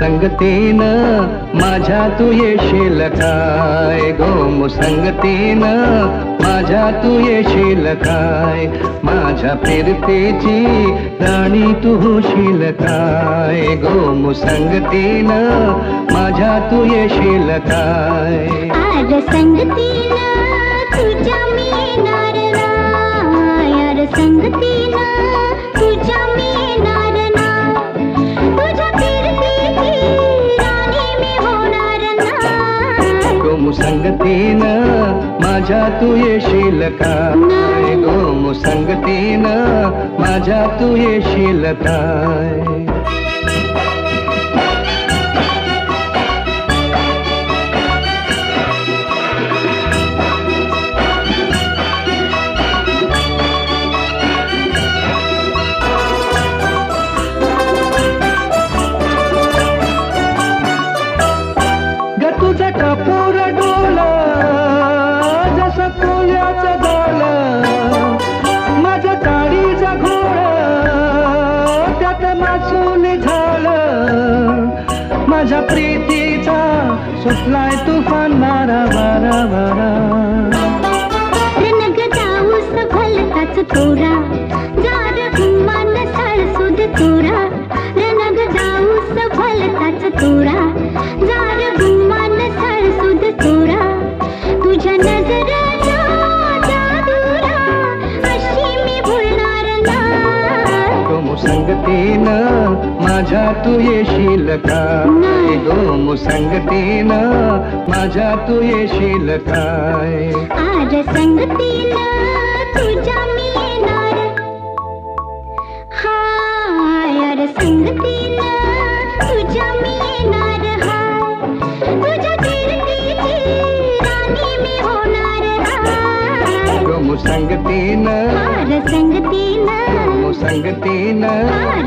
मुसंगतीन माझ्या तू येशील काय? गो मुसंगतीन माझ्या तू येशील काय? माझ्या फिरतेची राणी तू होशील काय? गो मुसंगतीन माझ्या तू येशील काय? संगतीन तुझ्या मी मुसंगतीन माझ्या तू येशील काय गो मुसंगतीन माझ्या तू येशील काय? जसं कोल्याचं डोलं माझं घोळ त्यात मासून झालं. माझ्या प्रीतीचा सुटलाय तुफान मारा बारा बारा रणग जार गुमान सळसुद तोरा. मुसंगतीन माझ्या तू येशील काय गो मुसंगतीन माझ्या तू येशील काय? आर संगतीनं तुझ्या मिळणार हाय गो मुसंगतीन आर